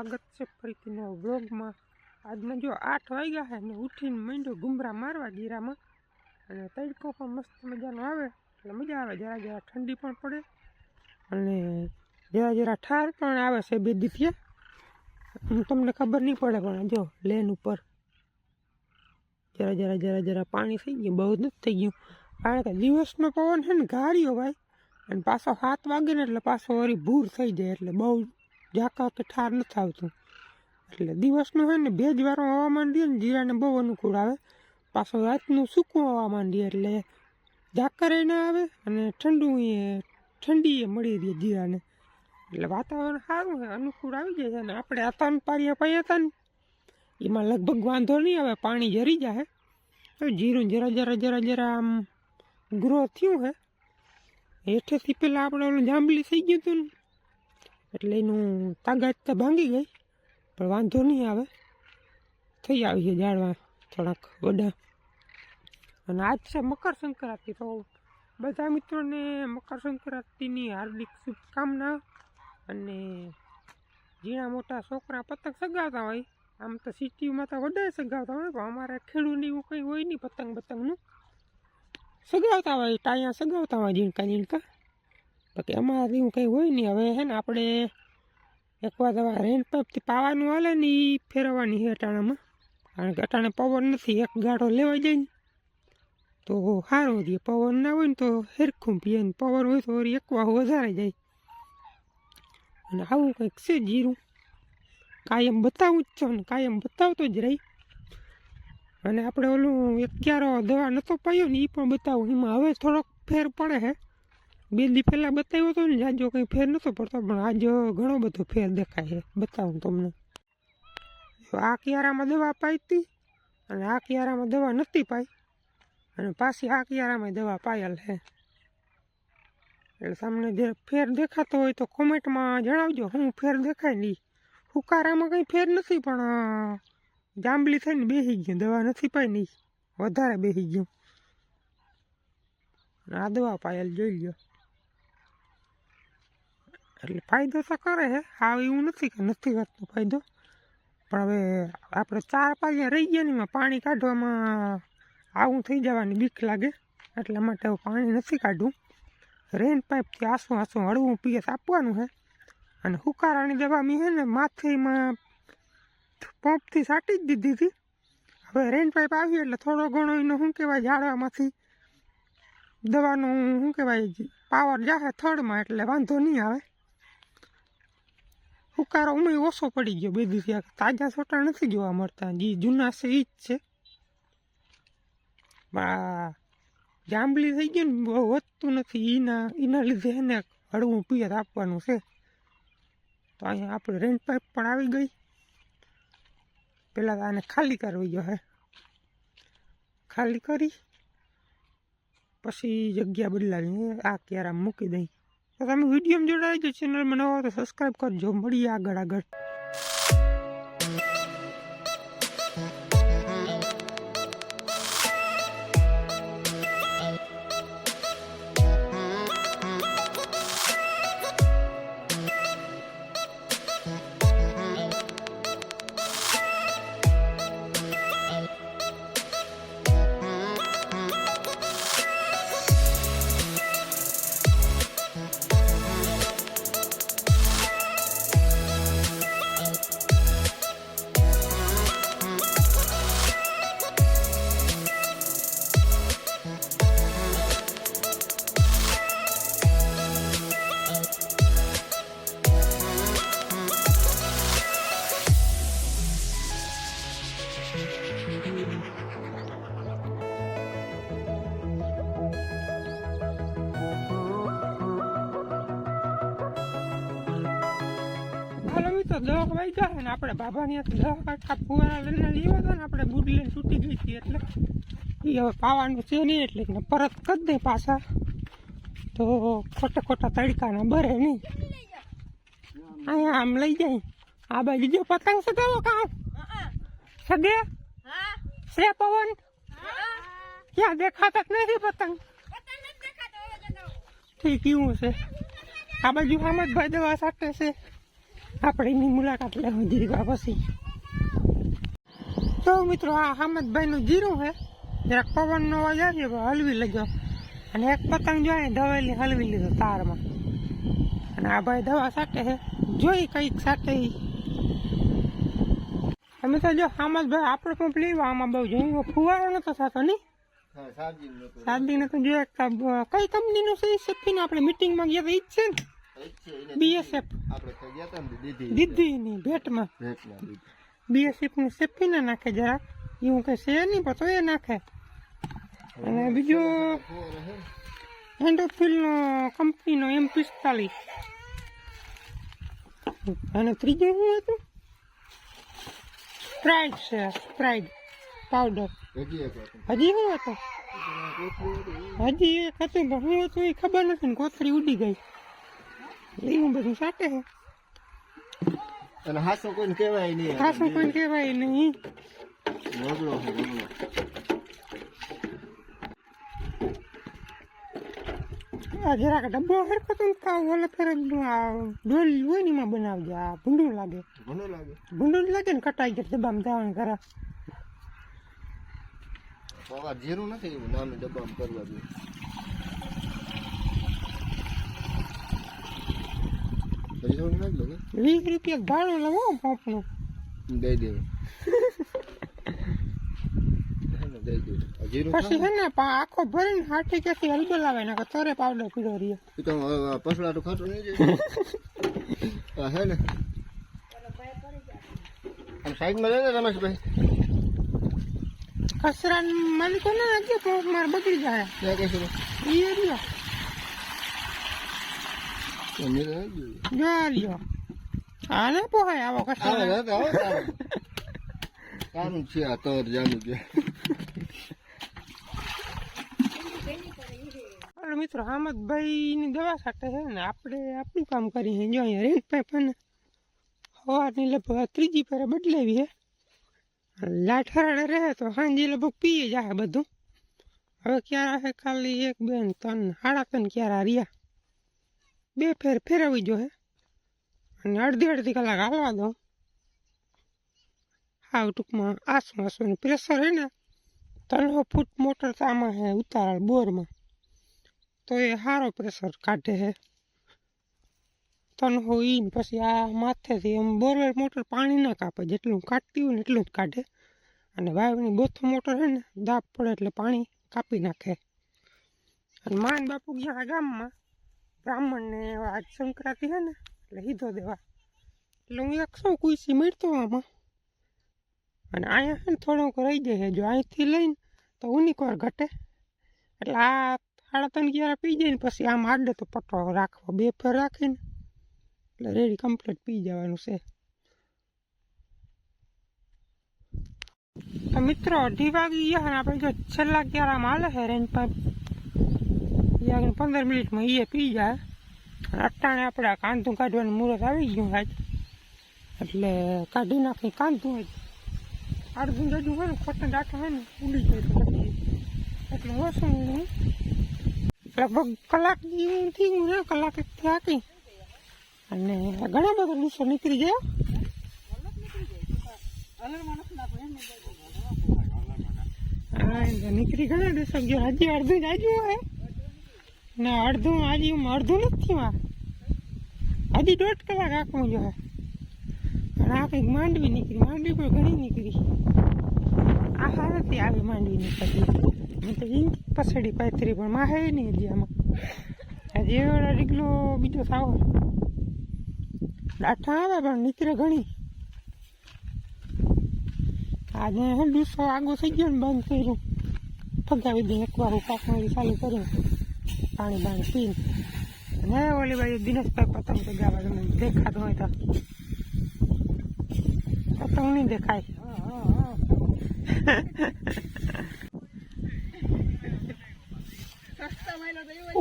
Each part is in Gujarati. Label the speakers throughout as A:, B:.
A: સ્વાગત છે ફરીથી નવો વ્લોગમાં. આજના જો આઠ વાગ્યા છે ને ઉઠીને માંડ્યો ગુમરા મારવા જીરામાં અને તડકો પણ મસ્ત મજાનો આવે, એટલે મજા આવે, જરા જરા ઠંડી પણ પડે. અને જરા જરા ઠાર પણ આવે છે બે દીથી તમને ખબર નહીં પડે, પણ જો લેન ઉપર જરા જરા જરા જરા પાણી થઈ ગયું, બહુ નથી થઈ ગયું. કારણ કે દિવસનો પવન છે ને ગાળ્યો ભાઈ. અને પાછો સાત વાગે ને એટલે પાછો વળી ભૂર થઈ જાય, એટલે બહુ ઝાકા કે ઠાર નથી આવતું. એટલે દિવસનું હોય ને ભેજવાળું હવામાન દે ને, જીરાને બહુ અનુકૂળ આવે. પાછું રાતનું સૂકું હવામાન દે, એટલે ઝાકર ના આવે અને ઠંડુ ઠંડી એ મળી રહે જીરાને. એટલે વાતાવરણ સારું છે અનુકૂળ આવી જાય છે અને આપણે હતા પારીએ પાયા હતા ને એમાં લગભગ વાંધો નહીં આવે, પાણી જરી જાય તો જીરું જરા જરા જરા જરા આમ ગ્રો થયું છે હેઠેથી પહેલાં આપણે ઓલું જાંબલી થઈ ગયું હતું ને એટલે એનું તાગાત તો ભાંગી ગઈ. પણ વાંધો નહીં આવે. થઈ આવીએ જાળવા થોડાક વડા અને આજ છે મકર સંક્રાંતિ, તો બધા મિત્રોને મકર સંક્રાંતિની હાર્દિક શુભકામના અને ઝીણા મોટા છોકરા પતંગ સગાવતા હોય. આમ તો સિટીમાં તો વધારે સગાવતા હોય, પણ અમારે ખેડૂતને એવું કંઈ હોય નહીં પતંગ પતંગનું સગાવતા હોય, ટાયા સગાવતા હોય ઝીણકા ઝીણકા. બાકી અમારે એવું કંઈ હોય નહીં. હવે હે ને આપણે એકવાર દવા રેન પાઇપથી પાવાનું હાલે ને એ ફેરવવાની છે અટાણામાં. કારણ કે અટાણે પવન નથી, એક ગાડો લેવા જાય ને. તો સારું દે પવન ના હોય ને તો હેરખું પીએ ને. પવન હોય તો એકવા વધારે જાય. અને આવું કંઈક છે જીરું. કાયમ બતાવું જ છો ને, કાયમ બતાવતો જ રહી. અને આપણે ઓલું એક ક્યારો દવા નહોતો પાયો ને એ પણ બતાવું. એમાં હવે થોડોક ફેર પડે છે બે દી પહેલાં બતાવ્યો હતો ને, જાજો કંઈ ફેર નહોતો પડતો, પણ આજ ઘણો બધો ફેર દેખાય છે. બતાવું તમને. આ કિયારામાં દવા પાઈ હતી અને આ કિયારામાં દવા નહોતી પાઈ. અને પાછી આ કિયારામાં દવા પાયેલ છે. એટલે તમને જે ફેર દેખાતો હોય તો કોમેન્ટમાં જણાવજો, હું ફેર દેખાય નહીં. હુકારામાં કંઈ ફેર નથી, પણ જાંબલી થઈને બેસી ગયું, દવા નથી પાઈ નહીં. વધારે બેસી ગયું. અને આ દવા પાયેલ જોઈ લ્યો. એટલે ફાયદો તો કરે છે. હા એવું નથી કે નથી કરતો ફાયદો. પણ હવે આપણે ચાર પાંચ રહી ગયા ને પાણી કાઢવામાં આવું થઈ જવાની બીક લાગે. એટલા માટે હું પાણી નથી કાઢવું. રેન પાઇપથી આસું આસું હળવું પીએસ આપવાનું છે. અને હુકારાની દવા મેં છે ને માથેમાં પંપથી સાટી જ દીધી હતી. હવે રેન પાઇપ આવી એટલે થોડો ઘણો એનો શું કહેવાય, ઝાડવામાંથી દવાનું, શું કહેવાય, પાવર જાહે થર્ડમાં એટલે વાંધો નહીં આવે. હુકારો ઉમે ઓછો પડી ગયો બે દિવસ તાજા છોટા નથી જોવા મળતા. જે, જૂના છે એ જ છે. આ જાંબલી થઈ ગઈ ને, બહુ વધતું નથી. એના એના લીધે એને હળવું પિયત આપવાનું છે. તો અહીંયા આપણે રેન્ટ પાઇપ પણ આવી ગઈ. પહેલાં તો આને ખાલી કરવી જો હે. ખાલી કરી, પછી જગ્યા બદલાવી. આ ક્યારે મૂકી દઈ. તો તમે વિડીયોમાં જોડાઈ જો ચેનલ બનાવો તો સબસ્ક્રાઈબ કરજો. મળીએ આગળ આગળ. મિત્રો દવા વાઈ જાય ને આપણે બાબાની દવા ફુવારા લઈને લેવા હતો ને આપણે બુડ લઈને તૂટી ગઈ હતી એટલે એ હવે પાવાનું છે નહીં એટલે પરત કરી દે પાછા. તો ખોટા ખોટા તડકાના બરે નહીં. અહીંયા આમ લઈ જાય. આ બાજુ જો પતંગ સગાવો કામ સગે? છે પવન? ક્યાં દેખાતા નથી પતંગ. ઠીક એવું છે. આ બાજુ આમ જ ભાઈ દવા સાથે છે. આપણે એની મુલાકાત લેવું જીરવા પછી. તો મિત્રો આ હામદભાઈનું જીરું છે. જરાક પવનનો અવાજ આવ્યો હલવી લેજો અને એક પતંગ જોઈએ દવેલી હલવી લીધો તારમાં. અને આ ભાઈ દવા સાટે છે. જોઈ કંઈક સાટે અમે તો જો હામદભાઈ આપણે પણ લેવા આમાં બહુ જોયું ફુવારો નતો થતો નહીં?
B: સાદી નતું.
A: જોઈએ કઈ કંપનીનું છે આપણે મિટિંગમાં ગયા તો ઈ જ છે ને? બીએસએફ
B: આપણે ગયા હતા ને દીધી
A: દીધી ની ભેટમાં.
B: ભેટમાં દીધી
A: બીએસએફની સેફીને નાખે જરાક એવું કઈ છે નહીં પણ તો એ નાખે. અને બીજો
B: હે
A: એન્ડોફિલનો કંપનીનો એમ પિસ્તાલીસ. અને ત્રીજું શું હતું? સ્પ્રાઇડ છે સ્પ્રાઇડ પાવડર
B: હજી
A: શું હતું? હજી એક હતું પણ શું હતું એ ખબર નથી ને કોથળી ઉડી ગઈ. એવું બધું સાટે
B: અને હાસો કોઈને કહેવાય નહીં.
A: હાસો કોઈ કહેવાય નહીં.
B: રગડો છે રગડો
A: આ જરાક ડબ્બો હરખો તો ઓલે ફેર આ ડોલ હોય ને એમાં બનાવજો આ ભૂંડું લાગે.
B: ઘણો લાગે.
A: ભૂંડું લાગે ને કટાઈ જાય ડબ્બામાં જવાનું કરે
B: પગાર જીરું નથી એવું નામે ડબ્બામાં કરવા જોઈએ પછી થોડું નાખ લો
A: વીસ રૂપિયા ભાડું લેવો પંપનું
B: દેવું હે ને, દઈ દેવું
A: પછી છે ને આખો ભરીને હાથી ક્યાંથી હલબલ આવે ને તરે પાવડર પીડો રહીએ
B: એ તો પસલાટું ખાતું નહીં હે ને. સાઈડમાં લઈ લે રમેશભાઈ.
A: કચરા માલિકો ને નાખીએ પંપ મારે બગડી જાય. એ રહ્યો.
B: મેરે આવી ગયું
A: જો રહ્યો હા ને પોહાય આવો
B: તારું તારું છે આ તો જાનું
A: હાલો મિત્રો હામદભાઈ ની દવા સાથે છે ને આપણે આપણું કામ કરીએ જો અહીંયા રેન્ટ પાઇપ ને સવારની લગભગ ત્રીજી ફેરે બદલાવી હે લાઠ હરાડે રહે તો સાંજે લગભગ પીએ જાય બધું હવે ક્યારે ખાલી એક બે ત્રણ સાડા ત્રણ ક્યારે રહ્યા બે ફેર ફેરવી જો હે. અને અડધી અડધી કલાક હાલવા દો હાવ ટૂંકમાં આસું આસું પ્રેશર હે ને ત્રણ ફૂટ મોટર તો આમાં હે ઉતારાળ બોરમાં. તો એ સારો પ્રેશર કાઢે હે. તન હોય ને પછી આ માથેથી એમ બોરવેલ મોટર પાણી ના કાપે, જેટલું કાઢતી હોય ને એટલું જ કાઢે. અને વાવની બોથો મોટર હે ને, દાબ પડે એટલે પાણી કાપી નાખે. અને માન બાપુ ગયા ગામમાં બ્રાહ્મણને આજ સંક્રાંતિ છે ને, એટલે હીધો દેવા. એટલે હું એકસો કુઈસી મળતો આમાં. અને અહીંયા થોડોક રહી જાય જો અહીંથી લઈને તો ઉનિકોર ઘટે. એટલે આ સાડા ત્રણ ક્યારે પી જાય ને પછી આમ આડે તો પટો રાખવો બે ફેર રાખીને. એટલે રેડી કમ્પ્લીટ પી જવાનું છે. તો મિત્રો, અઢી વાગી ગયા અને આપણે જો છેલ્લા ક્યારામાં માલે છે રેન્જ પાઇપ. એ આગળ પંદર મિનિટમાં એ પી જાય. અટાણે આપણે આ કાંદું કાઢવાનું મુહૂર્ત આવી ગયું આજ એટલે કાઢી નાખી કાંદું આજ અડધું જડું હોય ને, ખોટું ડાટું હોય ને, ઉડી જાય તો પછી. એટલે ઓછું લગભગ કલાકથી હું રહ્યો કલાક એક થી આકી અને ઘણા બધા ગુસ્સો નીકળી ગયા. નીકળી ઘણા દિવસો ગયો હજી અડધું જ આજુ હોય. ને, અડધું આજે અડધું નથી માં હજી દોઢ કલાક આખું જો અને આ કંઈક માંડવી નીકળી, માંડવી પણ ઘણી નીકળી. આ હાલતથી આવી માંડવી નીકળી હું તો ઇંચ પસડી પાથરી, પણ માં હે નહીં હજી આમાં. હજી એવડા ડીગલો બીજો થાવ ડાઠા આવે, પણ નીકળે ઘણી. આજે હે દિવસો આગો થઈ ગયો ને, બંધ કર્યું ફગાવી દે એકવાર પાકમાં ચાલુ કર્યું પાણી બાણી પીને. અને ઓલી બાજુ દિનેશભાઈ પતંગ ચગાવવા તમે દેખાતો હોય તો. પતંગ નહીં દેખાય.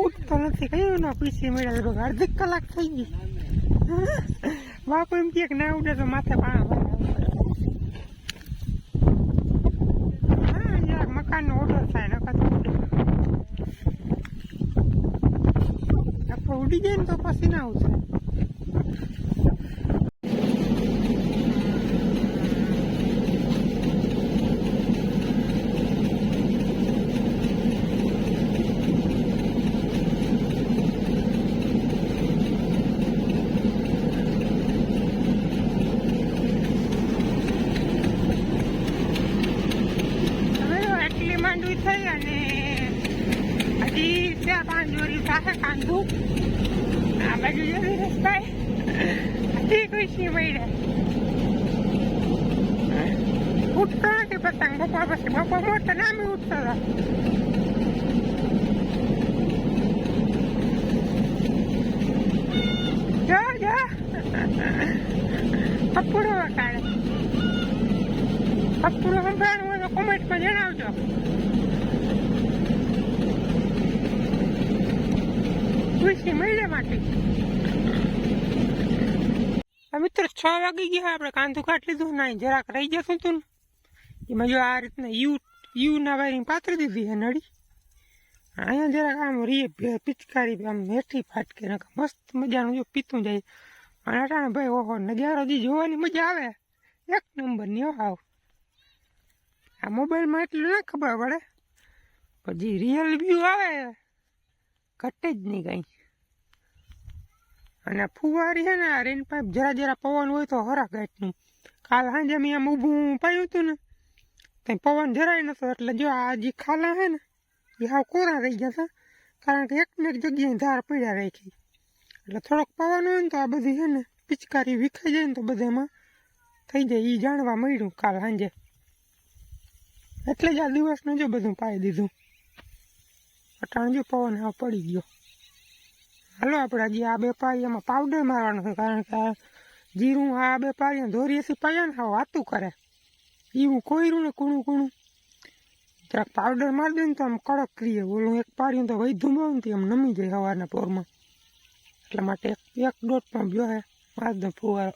A: ઉઠતો નથી. કયું ના પીસી મળ્યા તો અડધી કલાક થઈ ગઈ. બાપુ એમ કે ના ઉડે તો માથે પાણા હા યાર મકાનનો ઓર્ડર થાય નકર તો ઉડે આપણે ઉડી જાય ને તો પછી ના ઉતરે માંડવી થઈ અને પાંચ જોડી સાથે કાંધું આ બાજુ જોઈ રસ્તાય હજી ખુશી મળે ઉઠતો નથી પતંગ બપોર પછી બપોર મોટા નામે ઉઠતો હતો જો જો પપ્પુડો વગાડે પપ્પુડો સંભળાણું હોય તો કોમેન્ટમાં જણાવજો ખુશી મળે માટે. મિત્રો છ વાગી ગયા, આપણે કાંધું કાઢ લીધું ના જરાક રહી જશું તું ને. એમાં જો આ રીતના યુ, યુના વાયરિંગ પાથરી દીધી હે નળી. અહીંયા જરાક આમ રીએ પિચકારી આમ મેઠી ફાટકે નાખે મસ્ત મજાનું જો પીતું જાય. અને અટાણે ભાઈ, ઓહો, નજારો જે જોવાની મજા આવે. એક નંબરની હો હાવ આ મોબાઈલમાં એટલું ના ખબર પડે. પછી રિયલ વ્યૂ આવે. ઘટે જ નહીં કંઈ. અને ફુવારી છે ને, આ રેન પાઇપ જરા જરા પવન હોય તો હરા ગાંઠનું. કાલ સાંજે મેં આમ ઊભું પાયું હતું ને, ત્યાં પવન જરાય નતો. એટલે જો આ જે ખાલા છે ને, એ હાવ કોરા રહી ગયા હતા કારણ કે એક ને એક જગ્યાએ ધાર પડ્યા રાખી. એટલે થોડોક પવન હોય ને તો આ બધી છે ને, પિચકારી વિખાઈ જાય ને તો બધામાં થઈ જાય. એ જાણવા મળ્યું કાલ સાંજે. એટલે જ આ દિવસનું જો બધું પાઈ દીધું. અટાણ જો પવન આ પડી ગયો. હાલો આપણે હજી આ બેપારી એમાં પાવડર મારવાનો છે, કારણ કે જીરું આ બેપારી ધોરીએ ધોરીએથી પાયા ને વાતું કરે. એવું કોયરું ને કૂણું કૂણું. જરાક પાવડર મારી દે ને તો આમ કડક કરીએ. ઓલું એક પાર્યું તો વહી ધૂમો ને એમ નમી જાય સવારના પોરમાં. એટલા માટે એક પણ બ્યો હે, મારી દો ફુવારો.